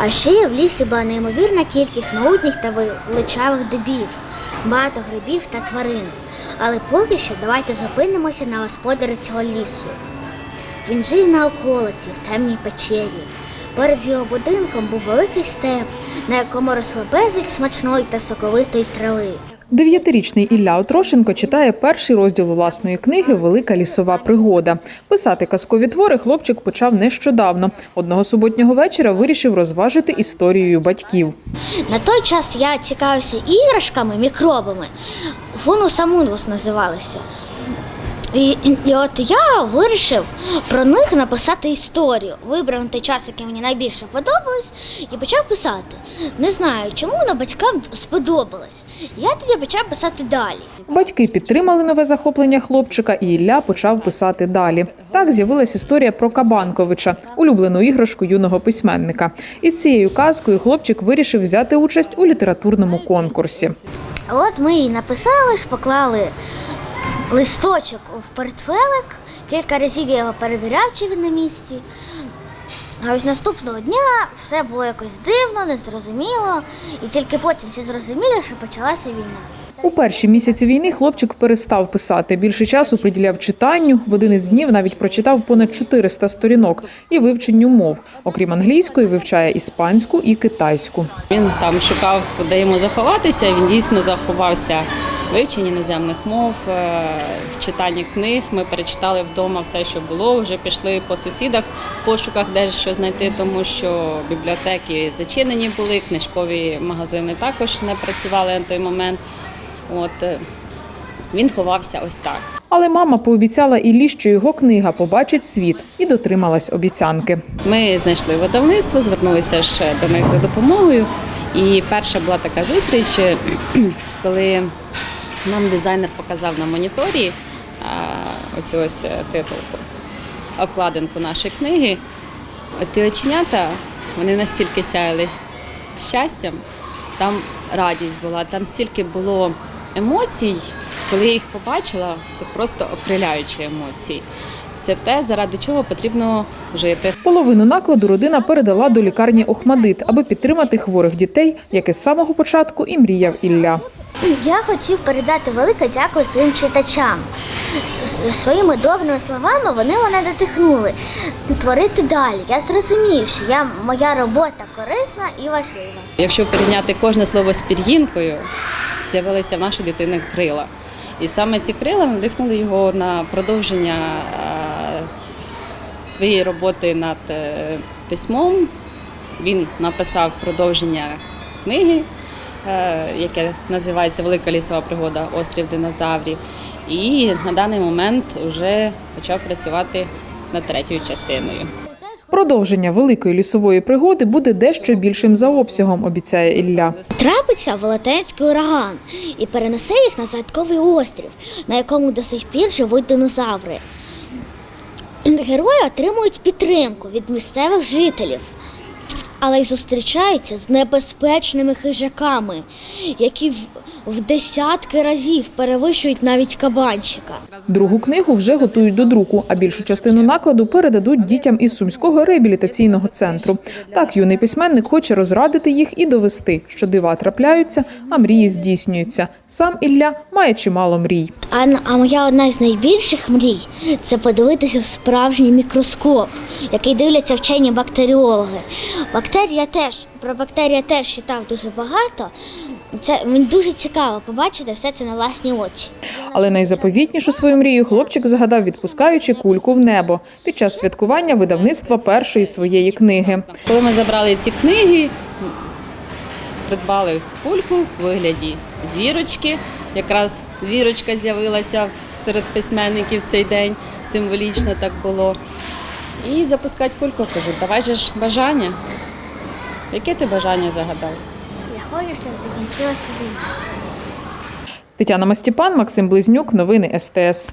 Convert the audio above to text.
А ще в лісі була неймовірна кількість могутніх та величавих дубів, багато грибів та тварин. Але поки що давайте зупинимося на господарі цього лісу. Він жив на околиці в темній печері. Перед його будинком був великий степ, на якому росли безліч смачної та соковитої трави. Дев'ятирічний Ілля Отрошенко читає перший розділ власної книги Велика лісова пригода. Писати казкові твори хлопчик почав нещодавно. Одного суботнього вечора вирішив розважити історією батьків. На той час я цікавився іграшками, мікробами. Фунусамунус називалися. І, і от я вирішив про них написати історію. Вибрав той час, який мені найбільше подобалось, і почав писати. Не знаю, чому але батькам сподобалось. Я тоді почав писати далі. Батьки підтримали нове захоплення хлопчика, і Ілля почав писати далі. Так з'явилась історія про Кабанковича, улюблену іграшку юного письменника. Із цією казкою хлопчик вирішив взяти участь у літературному конкурсі. От ми її написали ж, поклали листочок в портфелик. Кілька разів я його перевіряв, чи він на місці. А ось наступного дня все було якось дивно, незрозуміло, і тільки потім всі зрозуміли, що почалася війна. У перші місяці війни хлопчик перестав писати. Більше часу приділяв читанню. В один із днів навіть прочитав понад 400 сторінок і вивченню мов. Окрім англійської, вивчає іспанську і китайську. Він там шукав, де йому заховатися. Він дійсно заховався в вивченні іноземних мов, е, в читанні книг. Ми перечитали вдома все, що було. Вже пішли по сусідах в пошуках, де що знайти, тому що бібліотеки зачинені були, книжкові магазини також не працювали на той момент. От е, він ховався ось так. Але мама пообіцяла Іллі, що його книга побачить світ і дотрималась обіцянки. Ми знайшли видавництво, звернулися ж до них за допомогою. І перша була така зустріч, коли нам дизайнер показав на моніторі а, оцю ось е, титулку, обкладинку нашої книги. Ті оченята, вони настільки сяяли щастям, там радість була, там стільки було емоцій. Коли я їх побачила, це просто окриляючі емоції. Це те, заради чого потрібно жити. Половину накладу родина передала до лікарні Охмадит, аби підтримати хворих дітей, як і з самого початку і мріяв Ілля. Я хотів передати велике дякую своїм читачам. С- с- Своїми добрими словами вони мене дотихнули. Творити далі. Я зрозумів, що я, моя робота корисна і важлива. Якщо порівняти кожне слово з пір'їнкою, з'явилися в нашої дитини крила. І саме ці крила надихнули його на продовження своєї роботи над е, письмом. Він написав продовження книги, е, яке називається Велика лісова пригода Острів динозаврів. І на даний момент вже почав працювати над третьою частиною. Продовження великої лісової пригоди буде дещо більшим за обсягом, обіцяє Ілля. Трапиться велетенський ураган і перенесе їх на загадковий острів, на якому до сих пір живуть динозаври. Герої отримують підтримку від місцевих жителів, але й зустрічаються з небезпечними хижаками, які в, в десятки разів перевищують навіть кабанчика. Другу книгу вже готують до друку, а більшу частину накладу передадуть дітям із сумського реабілітаційного центру. Так юний письменник хоче розрадити їх і довести, що дива трапляються, а мрії здійснюються. Сам Ілля має чимало мрій. А, а моя одна з найбільших мрій це подивитися в справжній мікроскоп, який дивляться вчені бактеріологи. Бактерія теж про бактерії я теж читав дуже багато. Це мені дуже цікаво побачити все це на власні очі. Але найзаповітнішу свою мрію хлопчик загадав, відпускаючи кульку в небо під час святкування видавництва першої своєї книги. Коли ми забрали ці книги, придбали кульку в вигляді зірочки. Якраз зірочка з'явилася серед письменників цей день, символічно так було. І запускати кульку, кажу, давай же ж бажання. Яке ти бажання загадав? Я хочу, щоб закінчилася війна. Тетяна Мастіпан, Максим Близнюк. Новини СТС.